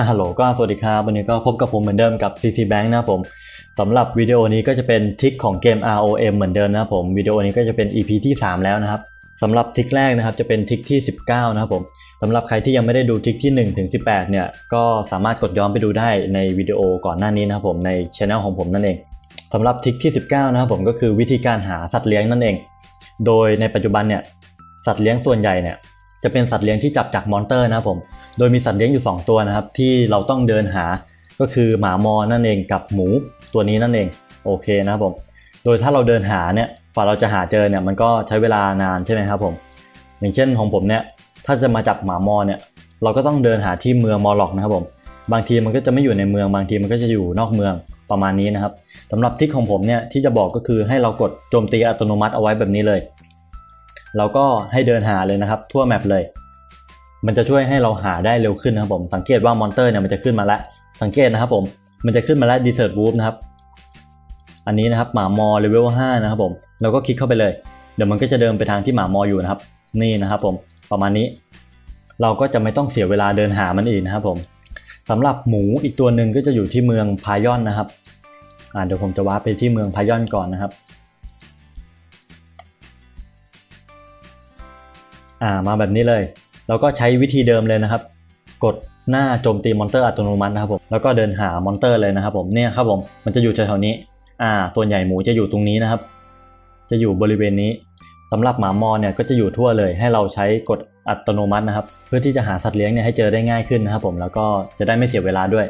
อะฮัลโหลก็สวัสดีครับวันนี้ก็พบกับผมเหมือนเดิมกับ CC Bank นะครับผมสำหรับวิดีโอนี้ก็จะเป็นทิกของเกม ROM เหมือนเดิมนะครับผมวิดีโอนี้ก็จะเป็น EP ที่ 3 แล้วนะครับสำหรับทิกแรกนะครับจะเป็นทิกที่ 19 นะครับผมสำหรับใครที่ยังไม่ได้ดูทิกที่1ถึง18 เนี่ยก็สามารถกดย้อนไปดูได้ในวิดีโอก่อนหน้านี้นะครับผมในช anel ของผมนั่นเองสำหรับทิกที่ 19 นะครับผมก็คือวิธีการหาสัตว์เลี้ยงนั่นเอง โดยในปัจจุบันเนี่ยสัตว์เลี้ยงส่วนใหญ่เนี่ย จะเป็นสัตว์เลี้ยงที่จับจากมอนเตอร์นะครับผม โดยมีสัตว์เลี้ยงอยู่ 2 ตัวนะครับ ที่เราต้องเดินหา ก็คือหมามอนั่นเองกับหมูตัวนี้นั่นเอง โอเคนะครับผม โดยถ้าเราเดินหาเนี่ยฝ่าเราจะหาเจอเนี่ยมันก็ใช้เวลานานใช่ไหมครับผม อย่างเช่นของผมเนี่ยถ้าจะมาจับหมามอเนี่ยเราก็ต้องเดินหาที่เมืองมอล็อกนะครับผม บางทีมันก็จะไม่อยู่ในเมือง บางทีมันก็จะอยู่นอกเมืองประมาณนี้นะครับสำหรับทิศของผมเนี่ยที่จะบอกก็คือให้เรากดโจมตีอัตโนมัติเอาไว้แบบนี้เลย เราก็ให้เดินหาเลยนะครับ ทั่วแมปเลย มันจะช่วยให้เราหาได้เร็วขึ้นนะครับผมสังเกตว่ามอนเตอร์เนี่ยมันจะขึ้นมาแล้วสังเกตนะครับผมมันจะขึ้นมาแล้วดีเซอร์ w ูฟนะครับอันนี้นะครับหมามอเลเวล5นะครับผมเราก็คลิกเข้าไปเลย เดี๋ยวมันก็จะเดินไปทางที่หมามออยู่นะครับ นี่นะครับผมประมาณนี้ เราก็จะไม่ต้องเสียเวลาเดินหามันอีกนะครับผมสำหรับหมูอีกตัวหนึ่งก็จะอยู่ที่เมืองพายอนนะครับอ่าเดี๋ยวผมจะว้าไปที่เมืองพายอนก่อนนะครับ อ่ามาแบบนี้เลย เราก็ใช้วิธีเดิมเลยนะครับ กดหน้าโจมตีมอนเตอร์อัตโนมัตินะครับผมแล้วก็เดินหามอนเตอร์เลยนะครับผมเนี่ยครับผมมันจะอยู่แถวๆนี้อ่าส่วนใหญ่หมูจะอยู่ตรงนี้นะครับ จะอยู่บริเวณนี้สำหรับหมามอเนี่ยก็จะอยู่ทั่วเลย ให้เราใช้กดอัตโนมัตินะครับ เพื่อที่จะหาสัตว์เลี้ยงเนี่ยให้เจอได้ง่ายขึ้นนะครับผมแล้วก็จะได้ไม่เสียเวลาด้วย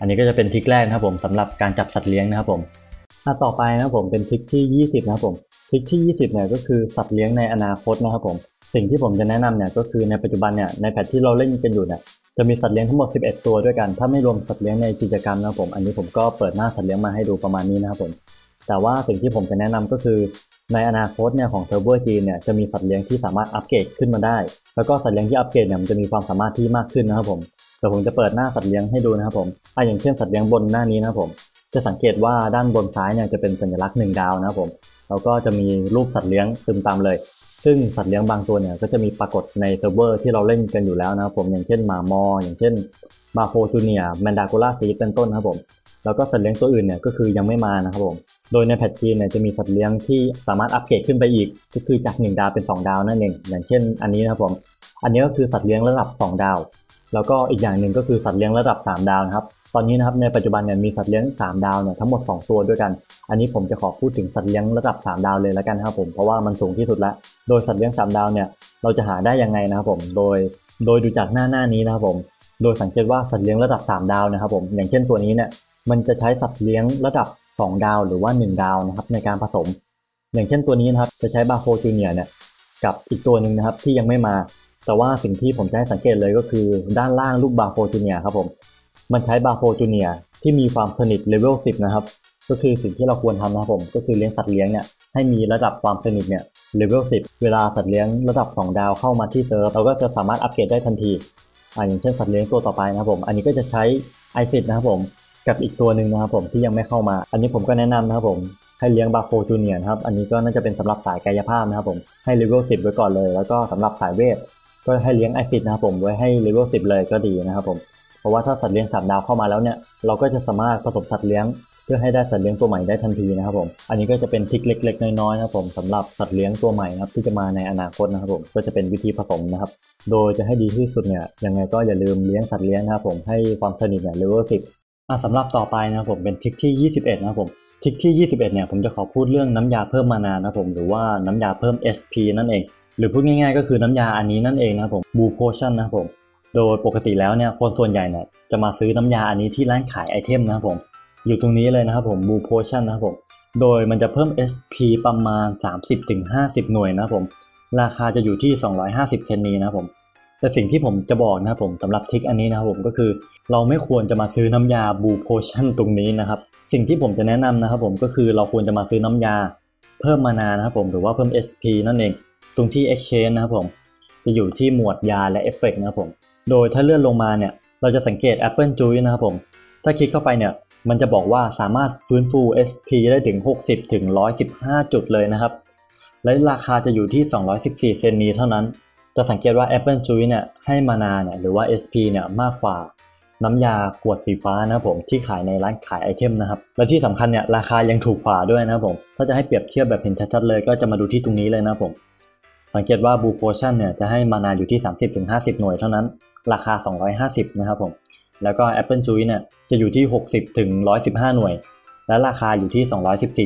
อันนี้ก็จะเป็นทริคแรกนะครับผมสำหรับการจับสัตว์เลี้ยงนะครับผมอะต่อไปนะครับผมเป็นทริคที่ 20 นะครับผม ทริคที่ 20เนี่ยก็คือสัตว์เลี้ยงในอนาคตนะครับผมสิ่งที่ผมจะแนะนำเนี่ยก็คือในปัจจุบันเนี่ยในแพทที่เราเล่นกันอยู่เนี่ยจะมีสัตว์เลี้ยงทั้งหมด 11 ตัวด้วยกัน ถ้าไม่รวมสัตว์เลี้ยงในกิจกรรมนะครับผมอันนี้ผมก็เปิดหน้าสัตว์เลี้ยงมาให้ดูประมาณนี้นะครับผมแต่ว่าสิ่งที่ผมจะแนะนำก็คือ ในอนาคตเนี่ยของเซิร์ฟเวอร์จีนเนี่ยจะมีสัตว์เลี้ยงที่สามารถอัปเกรดขึ้นมาได้ แล้วก็สัตว์เลี้ยงที่อัปเกรดเนี่ยมันจะมีความสามารถที่มากขึ้นนะครับผมเดี๋ยวผมจะเปิดหน้าสัตว์เลี้ยงให้ดูนะครับผมอะอย่างเช่นสัตว์เลี้ยงบนหน้านี้นะครับผมจะสังเกตว่าด้านบนซ้ายเนี่ยจะเป็นสัญลักษณ์หนึ่งดาวนะครับผม แล้วก็จะมีรูปสัตว์เลี้ยงซึมตามเลย ซึ่งสัตว์เลี้ยงบางตัวเนี่ยก็จะมีปรากฏในเซิร์ฟเวอร์ที่เราเล่นกันอยู่แล้วนะครับผมอย่างเช่นหมามอ อย่างเช่นมาโฟจูเนียแมนดาโกล่าซีเป็นต้นนะครับผมแล้วก็สัตว์เลี้ยงตัวอื่นเนี่ยก็คือยังไม่มานะครับผมโดยในแพทจีนเนี่ยจะมีสัตว์เลี้ยงที่สามารถอัปเกรดขึ้นไปอีก ก็คือจาก 1 ดาวเป็น 2 ดาวนั่นเองอย่างเช่นอันนี้นะครับผมอันนี้ก็คือสัตว์เลี้ยงระดับ 2 ดาว แล้วก็อีกอย่างหนึ่งก็คือสัตว์เลี้ยงระดับ 3 ดาวนะครับ ตอนนี้นะครับในปัจจุบันเนี่ยมีสัตว์เลี้ยง 3 ดาวเนี่ยทั้งหมด 2 ตัวด้วยกัน อันนี้ผมจะขอพูดถึงสัตว์เลี้ยงระดับ 3 ดาวเลยแล้วกันครับผม เพราะว่ามันสูงที่สุดแล้ว โดยสัตว์เลี้ยง 3 ดาวเนี่ยเราจะหาได้ยังไงนะครับผม โดยโดยดูจากหน้าหน้านี้นะครับผม โดยสังเกตว่าสัตว์เลี้ยงระดับ 3 ดาวนะครับผม อย่างเช่นตัวนี้เนี่ยมันจะใช้สัตว์เลี้ยงระดับ 2 ดาวหรือว่า 1 ดาวนะครับในการผสม อย่างเช่นตัวนี้นะครับจะใช้บาโฟจูเนียเนี่ยกับอีกตัวหนึ่งนะครับที่ยังไม่มา แต่ว่าสิ่งที่ผมจะให้สังเกตเลยก็คือด้านล่างลูกบาโฟจูเนียครับผม มันใช้บาโฟจูเนียที่มีความสนิทเลเวล10 นะครับ ก็คือสิ่งที่เราควรทำนะครับผม ก็คือเลี้ยงสัตว์เลี้ยงเนี่ยให้มีระดับความสนิทเนี่ยเลเวล10 เวลาสัตว์เลี้ยงระดับ 2 ดาวเข้ามาที่เซิร์ฟเราก็จะสามารถอัปเกรดได้ทันทีอ่าอย่างเช่นสัตว์เลี้ยงตัวต่อไปนะครับผม อันนี้ก็จะใช้ไอซิดนะครับผมกับอีกตัวหนึ่งนะครับผมที่ยังไม่เข้ามา อันนี้ผมก็แนะนำนะครับผมให้เลี้ยงบาโฟจูเนียนะครับ อันนี้ก็น่าจะเป็นสำหรับสายกายภาพนะครับผมให้เลเวล10 ไว้ก่อนเลย แล้วก็สำหรับสายเวท ก็ให้เลี้ยงไอซิดนะครับผมไว้ให้เลเวล10เลยก็ดีนะครับผมเพราะว่าถ้าสัตว์เลี้ยงสามดาวเข้ามาแล้วเนี่ยเราก็จะสามารถผสมสัตว์เลี้ยงเพื่อให้ได้สัตว์เลี้ยงตัวใหม่ได้ทันทีนะครับผม อันนี้ก็จะเป็นทริคเล็ก ๆ น้อยๆนะครับผมสำหรับสัตว์เลี้ยงตัวใหม่นะครับที่จะมาในอนาคตนะครับผมก็จะเป็นวิธีผสมนะครับ โดยจะให้ดีที่สุดเนี่ยยังไงก็อย่าลืมเลี้ยงสัตว์เลี้ยงนะครับผมให้ความสนิทเนี่ยเลเวล10อะสำหรับต่อไปนะครับผมเป็นทริคที่ 21 นะครับผมทริคที่ 21 เนี่ยผมจะขอพูดเรื่องน้ำยาเพิ่มมานานะครับผมหรือว่าน้ำยาเพิ่ม SP นั่นเอง หรือพูดง่ายๆ ก็คือน้ำยาอันนี้นั่นเองนะครับผมบูโพชั่นนะครับผมโดยปกติแล้วเนี่ยคนส่วนใหญ่เนี่ยจะมาซื้อน้ำยาอันนี้ที่ร้านขายไอเทมนะครับผมอยู่ตรงนี้เลยนะครับผมบูโพชั่นนะครับผมโดยมันจะเพิ่ม SP ประมาณ 30-50 หน่วยนะครับผมราคาจะอยู่ที่ 250 เซนนีนะครับผมแต่สิ่งที่ผมจะบอกนะครับผมสำหรับทริคอันนี้นะครับผมก็คือเราไม่ควรจะมาซื้อน้ำยาบูโพชั่นตรงนี้นะครับสิ่งที่ผมจะแนะนำนะครับผมก็คือเราควรจะมาซื้อน้ำยาเพิ่มมานานะครับผมหรือว่าเพิ่ม SP นั่นเอง ตรงที่ exchange นะครับผมจะอยู่ที่หมวดยาและเอฟเฟกนะครับผมโดยถ้าเลื่อนลงมาเนี่ยเราจะสังเกต Apple Juice นะครับผมถ้าคลิกเข้าไปเนี่ยมันจะบอกว่าสามารถฟื้นฟู SP ได้ถึง 60 ถึง 115 จุดเลยนะครับ และราคาจะอยู่ที่ 214 เซนนี้เท่านั้น จะสังเกตว่า Apple Juice เนี่ยให้มานาเนี่ยหรือว่า SP เนี่ยมากกว่าน้ำยาขวดสีฟ้านะครับผมที่ขายในร้านขายไอเทมนะครับ และที่สำคัญเนี่ยราคายังถูกกว่าด้วยนะครับผมถ้าจะให้เปรียบเทียบแบบเห็นชัดๆเลย ก็จะมาดูที่ตรงนี้เลยนะครับผม สังเกตว่าบูโพชั่นเนี่ยจะให้มานาอยู่ที่ 30-50 หน่วยเท่านั้น ราคา 250 นะครับผม แล้วก็ Apple Juice เนี่ยจะอยู่ที่ 60ถึง115 หน่วย และราคาอยู่ที่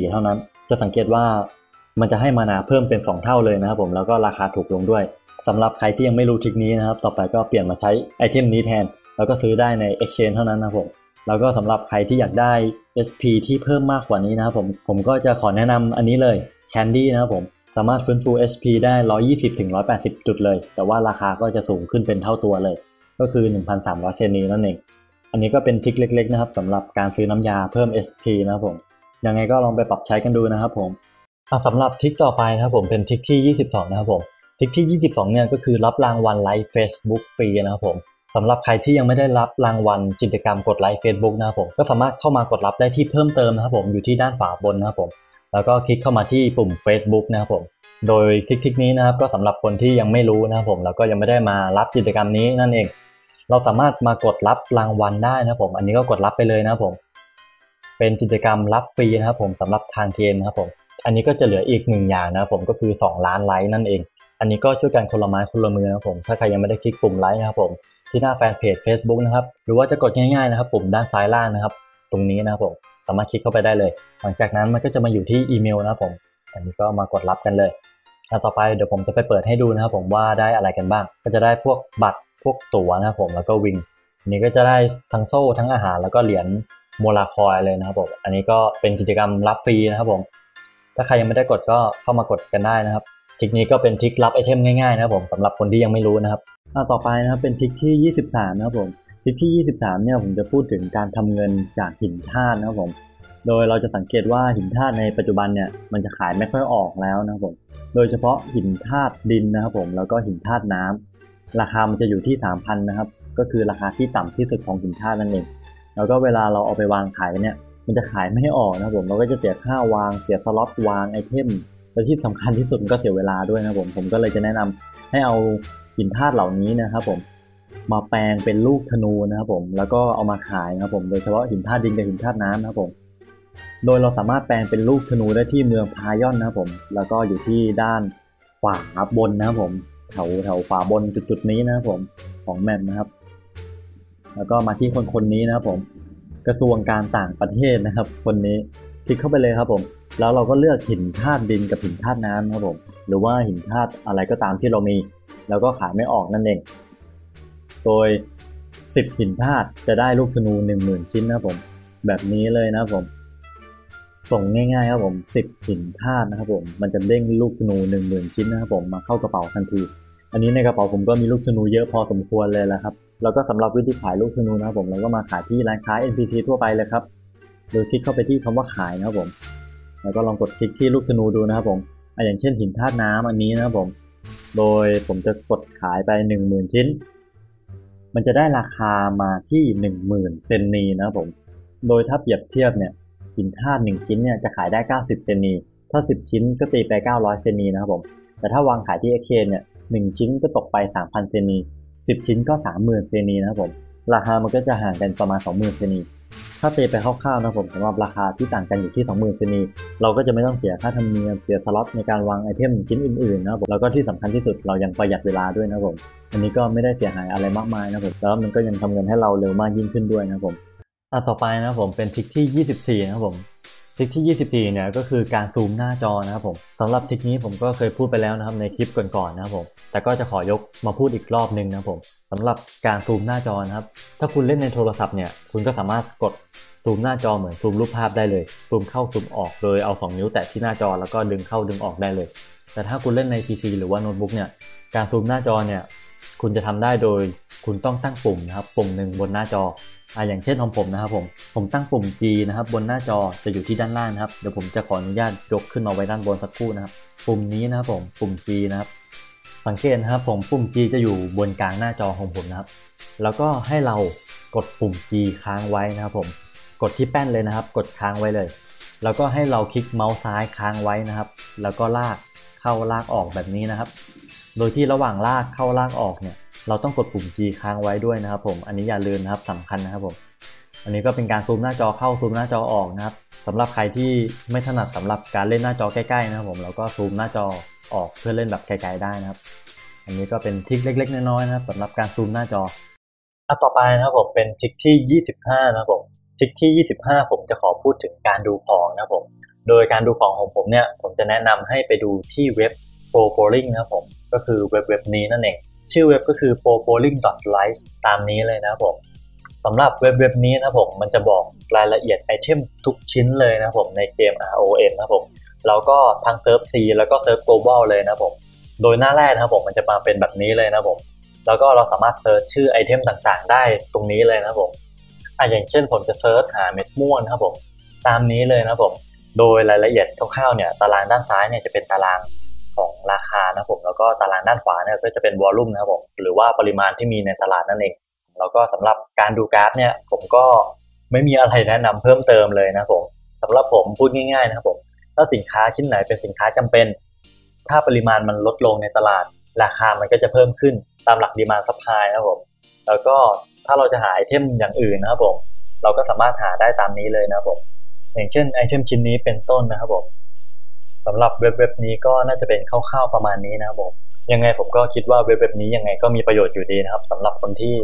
214 เท่านั้น จะสังเกตว่ามันจะให้มานาเพิ่มเป็น 2 เท่าเลยนะครับผม แล้วก็ราคาถูกลงด้วยสำหรับใครที่ยังไม่รู้ทริคนี้นะครับ ต่อไปก็เปลี่ยนมาใช้ไอเทมนี้แทน แล้วก็ซื้อได้ใน Exchange เท่านั้นนะครับผมแล้วก็สำหรับใครที่อยากได้ SP ที่เพิ่มมากกว่านี้นะครับผม ผมก็จะขอแนะนำอันนี้เลย Candy นะครับผม สามารถฟื้นฟู HP ได้ 120-180 จุดเลย แต่ว่าราคาก็จะสูงขึ้นเป็นเท่าตัวเลย ก็คือ 1,300 เซนีนั่นเอง อันนี้ก็เป็นทริคเล็ก ๆ นะครับสำหรับการซื้อน้ำยาเพิ่ม SP นะครับผม ยังไงก็ลองไปปรับใช้กันดูนะครับผมสำหรับทริคต่อไปนะครับผมเป็นทริคที่ 22 นะครับผมทริคที่ 22 เนี่ยก็คือรับรางวัลไลฟ์ Facebook ฟรีนะครับผมสำหรับใครที่ยังไม่ได้รับรางวัลกิจกรรมกดไลค์ Facebook นะครับผมก็สามารถเข้ามากดรับได้ที่เพิ่มเติมนะครับผมอยู่ที่ด้านขวาบนนะครับผม แล้วก็คลิกเข้ามาที่ปุ่ม Facebook นะครับผม โดยทริคนี้นะครับก็สำหรับคนที่ยังไม่รู้นะครับผมแล้วก็ยังไม่ได้มารับกิจกรรมนี้นั่นเอง เราสามารถมากดรับรางวัลได้นะครับผม อันนี้ก็กดรับไปเลยนะครับผม เป็นกิจกรรมรับฟรีนะครับผมสำหรับทางเกมนะครับผม อันนี้ก็จะเหลืออีกหนึ่งอย่างนะครับผมก็คือ 2 ล้านไลค์นั่นเอง อันนี้ก็ช่วยกันคนละไม้คนละมือนะครับผม ถ้าใครยังไม่ได้คลิกปุ่มไลค์นะครับผมที่หน้าแฟนเพจ Facebook นะครับ หรือว่าจะกดง่ายๆนะครับปุ่มด้านซ้ายล่างนะครับ ตรงนี้นะครับผม สามารถคลิกเข้าไปได้เลย หลังจากนั้นมันก็จะมาอยู่ที่อีเมลนะครับผม อันนี้ก็มากดรับกันเลยแล้วต่อไปเดี๋ยวผมจะไปเปิดให้ดูนะครับผมว่าได้อะไรกันบ้าง ก็จะได้พวกบัตรพวกตั๋วนะครับผมแล้วก็วิงอันนี้ก็จะได้ทั้งโซ่ทั้งอาหารแล้วก็เหรียญโมลาคอยเลยนะครับผมอันนี้ก็เป็นกิจกรรมรับฟรีนะครับผม ถ้าใครยังไม่ได้กดก็เข้ามากดกันได้นะครับทริคนี้ก็เป็นทริครับไอเทมง่ายๆนะครับผมสำหรับคนที่ยังไม่รู้นะครับต่อไปนะครับเป็นทริคที่ 23 นะครับผม ทริคที่ 23 เนี่ยผมจะพูดถึงการทำเงินจากหินธาตุนะครับผม โดยเราจะสังเกตว่าหินธาตุในปัจจุบันเนี่ยมันจะขายไม่ค่อยออกแล้วนะครับผม โดยเฉพาะหินธาตุดินนะครับผม แล้วก็หินธาตุน้ำราคามันจะอยู่ที่ 3,000 นะครับ ก็คือราคาที่ต่ำที่สุดของหินธาตุนั่นเอง แล้วก็เวลาเราเอาไปวางขายเนี่ยมันจะขายไม่ให้ออกนะครับผม เราก็จะเสียค่าวาง เสียสล็อตวางไอเทม และที่สำคัญที่สุดก็เสียเวลาด้วยนะครับผม ผมก็เลยจะแนะนำให้เอาหินธาตุเหล่านี้นะครับผม มาแปลงเป็นลูกธนูนะครับผมแล้วก็เอามาขายนะครับผมโดยเฉพาะหินธาตุดินกับหินธาตุน้ำนะครับผมโดยเราสามารถแปลงเป็นลูกธนูได้ที่เมืองพายอนนะครับผม แล้วก็อยู่ที่ด้านขวาบนนะครับผมแถวแถวขวาบนจุดๆนี้นะครับผมของแมปนะครับ แล้วก็มาที่คนคนนี้นะครับผมกระทรวงการต่างประเทศนะครับ คนนี้คลิกเข้าไปเลยครับผม แล้วเราก็เลือกหินธาตุดินกับหินธาตุน้ำนะครับผม หรือว่าหินธาตุอะไรก็ตามที่เรามี แล้วก็ขายไม่ออกนั่นเอง โดย 10 หินธาตุจะได้ลูกธนู 10,000 ชิ้นนะครับผม แบบนี้เลยนะครับผม ส่งง่ายๆครับผม 10 หินธาตุนะครับผม มันจะเด้งลูกธนู 10,000 ชิ้นนะครับผมมาเข้ากระเป๋าทันที อันนี้ในกระเป๋าผมก็มีลูกธนูเยอะพอสมควรเลยแหละครับ แล้วก็สำหรับวิธีขายลูกธนูนะครับผมเราก็มาขายที่ร้านค้า NPC ทั่วไปเลยครับ โดยคลิกเข้าไปที่คำว่าขายนะครับผม แล้วก็ลองกดคลิกที่ลูกธนูดูนะครับผมอะอย่างเช่นหินธาตุน้ำอันนี้นะครับผม โดยผมจะกดขายไป 10,000 ชิ้น มันจะได้ราคามาที่ 10,000 เซนนีนะครับผม โดยถ้าเปรียบเทียบเนี่ยหินธาตุ1ชิ้นเนี่ยจะขายได้ 90 เซนนี ถ้า 10 ชิ้นก็ตีไป 900 เซนนีนะครับผม แต่ถ้าวางขายที่ Exchange เนี่ย1ชิ้นก็ตกไป 3,000 เซนนี 10 ชิ้นก็ 30,000 เซนนีนะครับผม ราคามันก็จะห่างกันประมาณ 20,000 เซนนี ถ้าตีไปคร่าวๆนะผมสำหรับราคาที่ต่างกันอยู่ที่ 20,000เซนนีเราก็จะไม่ต้องเสียค่าธรรมเนียมเสียสล็อตในการวางไอเทมชิ้นอื่นๆนะผมแล้วก็ที่สำคัญที่สุดเรายังประหยัดเวลาด้วยนะผมอันนี้ก็ไม่ได้เสียหายอะไรมากมายนะครับผมแล้วมันก็ยังทำเงินให้เราเร็วมากยิ่งขึ้นด้วยนะครับผมอะต่อไปนะผมเป็นทิกที่ 24นะผม ทริคที่ 24 เนี่ยก็คือการซูมหน้าจอนะครับผมสำหรับทริคนี้ผมก็เคยพูดไปแล้วนะครับในคลิปก่อนๆนะครับผม แต่ก็จะขอยกมาพูดอีกรอบหนึ่งนะครับผมสำหรับการซูมหน้าจอนะครับ ถ้าคุณเล่นในโทรศัพท์เนี่ยคุณก็สามารถกดซูมหน้าจอเหมือนซูมรูปภาพได้เลยซูมเข้าซูมออกโดยเอา 2 นิ้วแตะที่หน้าจอแล้วก็ดึงเข้าดึงออกได้เลย แต่ถ้าคุณเล่นใน PC หรือว่าโน้ตบุ๊กเนี่ยการซูมหน้าจอเนี่ยคุณจะทำได้โดยคุณต้องตั้งปุ่มนะครับปุ่มหนึ่งบนหน้าจอ อ่าอย่างเช่นของผมนะครับผมผมตั้งปุ่ม G นะครับบนหน้าจอจะอยู่ที่ด้านล่างนะครับเดี๋ยวผมจะขออนุญาตยกขึ้นมาไว้ด้านบนสักครู่นะครับ ปุ่มนี้นะครับผมปุ่ม G นะครับสังเกตนะครับผมปุ่ม G จะอยู่บนกลางหน้าจอของผมนะครับ แล้วก็ให้เรากดปุ่ม G ค้างไว้นะครับผมกดที่แป้นเลยนะครับ กดค้างไว้เลย แล้วก็ให้เราคลิกเมาส์ซ้ายค้างไว้นะครับ แล้วก็ลากเข้าลากออกแบบนี้นะครับ โดยที่ระหว่างลากเข้าลากออกเนี่ย เราต้องกดปุ่ม G ค้างไว้ด้วยนะครับ ผมอันนี้อย่าลืมนะครับสำคัญนะครับผมอันนี้ก็เป็นการซูมหน้าจอเข้าซูมหน้าจอออกนะครับสำหรับใครที่ไม่ถนัดสำหรับการเล่นหน้าจอใกล้ๆนะครับผมเราก็ซูมหน้าจอออกเพื่อเล่นแบบไกลๆได้นะครับ อันนี้ก็เป็นทริคเล็ก ๆ น้อยๆนะครับสำหรับการซูมหน้าจออะต่อไปนะครับผมเป็นทริคที่ 25 นะครับผมทริคที่ 25 ผมจะขอพูดถึงการดูของนะครับผมโดยการดูของของผมเนี่ยผมจะแนะนำให้ไปดูที่เว็บ p r o p o l i n g นะครับผมก็คือเว็บเว็บนี้นั่นเอง ชื่อเว็บก็คือ p r o p o l i n g l i f e ตามนี้เลยนะครับผมสำหรับเว็บเว็บนี้นะผมมันจะบอกรายละเอียดไอเทมทุกชิ้นเลยนะผมในเกม ROM นะผมแล้วก็ทั้งเซิร์ฟ C แล้วก็เซิร์ฟ global เลยนะผมโดยหน้าแรกนะครับผมมันจะมาเป็นแบบนี้เลยนะผมแล้วก็เราสามารถเซิร์ชชื่อไอเทมต่างๆ ได้ตรงนี้เลยนะผมอะอย่างเช่นผมจะเซิร์ชหาเม็ดม่วงนะครับผมตามนี้เลยนะผมโดยรายละเอียดคร่าวๆเนี่ยตารางด้านซ้ายเนี่ยจะเป็นตารางของราคานะผม แล้วก็ตารางด้านขวาเนี่ยก็จะเป็นวอลลุ่มนะครับผมหรือว่าปริมาณที่มีในตลาดนั่นเอง แล้วก็สำหรับการดูกราฟเนี่ยผมก็ไม่มีอะไรแนะนำเพิ่มเติมเลยนะครับผมสำหรับผมพูดง่ายๆนะครับผมถ้าสินค้าชิ้นไหนเป็นสินค้าจำเป็น ถ้าปริมาณมันลดลงในตลาด ราคามันก็จะเพิ่มขึ้นตามหลักดีมาซัพพลายนะครับผมแล้วก็ถ้าเราจะหาไอเทมอย่างอื่นนะครับผมเราก็สามารถหาได้ตามนี้เลยนะครับผมอย่างเช่นไอเทมชิ้นนี้เป็นต้นนะครับผม สำหรับเว็บเว็บนี้ก็น่าจะเป็นคร่าวๆประมาณนี้นะครับผมยังไงผมก็คิดว่าเว็บเว็บนี้ยังไงก็มีประโยชน์อยู่ดีนะครับสำหรับคนที่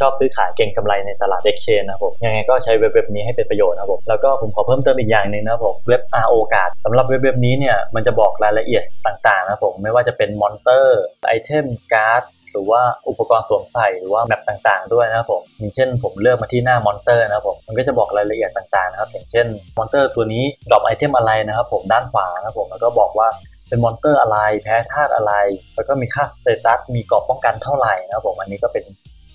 ชอบซื้อขายเก่งกำไรในตลาด Exchange นะครับผมยังไงก็ใช้เว็บเว็บนี้ให้เป็นประโยชน์นะครับผมแล้วก็ผมขอเพิ่มเติมอีกอย่างหนึ่งนะครับผมเว็บ RO Card สำหรับเว็บเว็บนี้เนี่ยมันจะบอกรายละเอียดต่างๆนะครับผมไม่ว่าจะเป็นมอนเตอร์ไอเทมการ์ด หรือว่าอุปกรณ์สวมใส่หรือว่าแมปต่างๆ ด้วยนะครับผมอย่างเช่น ผมเลือกมาที่หน้ามอนเตอร์นะครับผมมันก็จะบอกรายละเอียดต่างๆนะครับอย่างเช่นมอนเตอร์ตัวนี้ดรอปไอเทมอะไรนะครับผมด้านขวานะครับผมแล้วก็บอกว่าเป็นมอนเตอร์อะไรแพ้ธาตุอะไร แล้วก็มีค่าสเตตัสมีเกราะป้องกันเท่าไหร่นะครับผมอันนี้ก็เป็น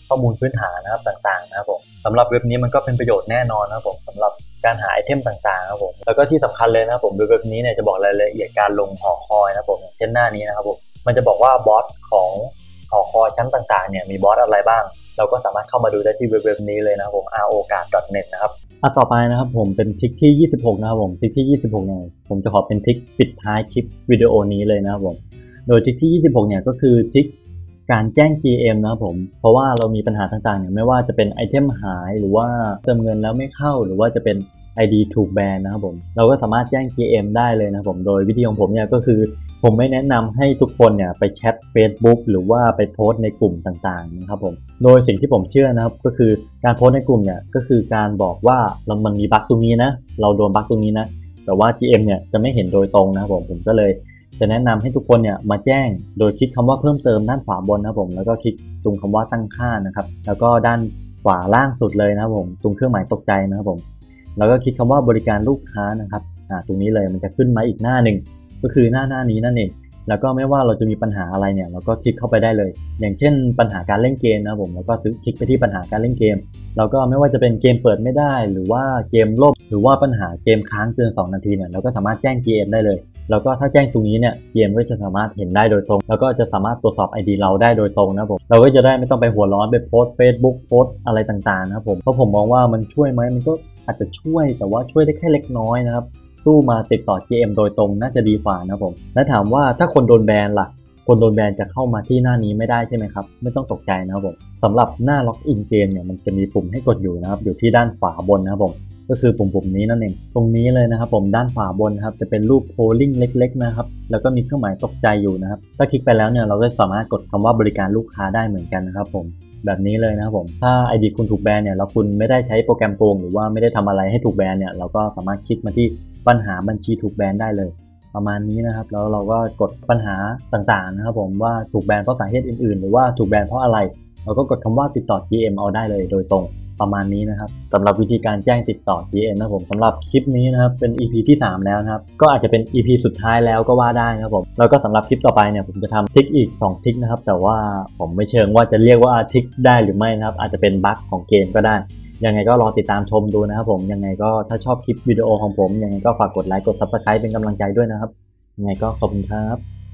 ข้อมูลพื้นฐานนะครับต่างๆนะครับผมสำหรับเว็บนี้มันก็เป็นประโยชน์แน่นอนนะครับผมสำหรับการหาไอเทมต่างๆนะครับผมแล้วก็ที่สำคัญเลยนะครับผมเว็บนี้เนี่ยจะบอกรายละเอียดการลงหอคอยนะครับผมอย่างเช่นหน้านี้นะครับผมมันจะบอกว่าบอสของ อคอชั้นต่างๆเนี่ยมีบอสอะไรบ้าง เราก็สามารถเข้ามาดูได้ที่เว็บนี้เลยนะครับผม rocard.net นะครับอะต่อไปนะครับผมเป็นทริคที่ 26 นะครับผมทริคที่ 26เนี่ยผมจะขอเป็นทริคปิดท้ายคลิปวิดีโอนี้เลยนะครับผมโดยทริคที่ 26 เนี่ยก็คือทริคการแจ้ง GM นะครับผม เพราะว่าเรามีปัญหาต่างๆเนี่ยไม่ว่าจะเป็นไอเทมหายหรือว่าเติมเงินแล้วไม่เข้า หรือว่าจะเป็น ID ถูกแบนนะครับผม เราก็สามารถแจ้ง GM ได้เลยนะครับผมโดยวิธีของผมเนี่ยก็คือผมไม่แนะนำให้ทุกคนเนี่ยไปแชท Facebook หรือว่าไปโพสต์ในกลุ่มต่างๆนะครับผม โดยสิ่งที่ผมเชื่อนะครับก็คือการโพสต์ในกลุ่มเนี่ยก็คือการบอกว่าเรามันมีบั๊กตรงนี้นะ เราโดนบั๊กตรงนี้นะ แต่ว่า GM เนี่ยจะไม่เห็นโดยตรงนะครับผมผมก็เลยจะแนะนำให้ทุกคนเนี่ยมาแจ้งโดยคลิกคำว่าเพิ่มเติมด้านขวาบนนะครับผมแล้วก็คลิกตรงคำว่าตั้งค่านะครับแล้วก็ด้านขวาล่างสุดเลยนะครับผมตรงเครื่องหมายตกใจนะครับผม แล้วก็คลิกคำว่าบริการลูกค้านะครับตรงนี้เลยมันจะขึ้นมาอีกหน้าหนึ่งก็คือหน้าหน้านี้นั่นเองแล้วก็ไม่ว่าเราจะมีปัญหาอะไรเนี่ยเราก็คลิกเข้าไปได้เลย อย่างเช่น ปัญหาการเล่นเกมนะผมแล้วก็ซื้อคลิกไปที่ปัญหาการเล่นเกมแล้วก็ไม่ว่าจะเป็นเกมเปิดไม่ได้ หรือว่าเกมล่มหรือว่าปัญหาเกมค้างเกิน2นาทีเนี่ยเราก็สามารถแจ้ง GM ได้เลย แล้วก็ถ้าแจ้งตรงนี้เนี่ย GM ก็จะสามารถเห็นได้โดยตรง แล้วก็จะสามารถตรวจสอบ ID เราได้โดยตรงนะผมเราก็จะได้ไม่ต้องไปหัวร้อนไปโพสเฟซบุ๊กโพสอะไรต่างๆนะครับผมเพราะผมมองว่ามันช่วยไหมมันก็ อาจจะช่วยแต่ว่าช่วยได้แค่เล็กน้อยนะครับ สู้มาติดต่อ GM โดยตรงน่าจะดีกว่านะผม และถามว่าถ้าคนโดนแบนล่ะ คนโดนแบนจะเข้ามาที่หน้านี้ไม่ได้ใช่ไหมครับ ไม่ต้องตกใจนะครับผมสำหรับหน้าล็อกอินเกมเนี่ยมันจะมีปุ่มให้กดอยู่นะครับ อยู่ที่ด้านขวาบนนะครับผมก็คือปุ่มปุ่มนี้นั่นเอง ตรงนี้เลยนะครับผมด้านขวาบนครับจะเป็นรูปโพลิ่งเล็ก ๆ นะครับ แล้วก็มีเครื่องหมายตกใจอยู่นะครับ ถ้าคลิกไปแล้วเนี่ยเราก็สามารถกดคำว่าบริการลูกค้าได้เหมือนกันนะครับผม แบบนี้เลยนะครับผมถ้า ID คุณถูกแบนเนี่ยแล้วคุณไม่ได้ใช้โปรแกรมโกงหรือว่าไม่ได้ทำอะไรให้ถูกแบนเนี่ยเราก็สามารถคลิกมาที่ปัญหาบัญชีถูกแบนได้เลย ประมาณนี้นะครับแล้วเราก็กดปัญหาต่างๆนะครับผมว่าถูกแบนเพราะสาเหตุอื่นๆ หรือว่าถูกแบนเพราะอะไร เราก็กดคำว่าติดต่อ GM เอาได้เลยโดยตรง ประมาณนี้นะครับสำหรับวิธีการแจ้งติดต่อ GM นะครับผมสำหรับคลิปนี้นะครับเป็น EP ที่ 3 แล้วนะครับ ก็อาจจะเป็น EP สุดท้ายแล้วก็ว่าได้นะครับผมแล้วก็สำหรับคลิปต่อไปเนี่ยผมจะทำทิกอีก 2 ทิกนะครับ แต่ว่าผมไม่เชิงว่าจะเรียกว่าทิกได้หรือไม่นะครับ อาจจะเป็นบั๊กของเกมก็ได้ ยังไงก็รอติดตามชมดูนะครับผมยังไงก็ถ้าชอบคลิปวิดีโอของผมยังไงก็ฝากกดไลค์กด Subscribe เป็นกำลังใจด้วยนะครับยังไงก็ขอบคุณครับ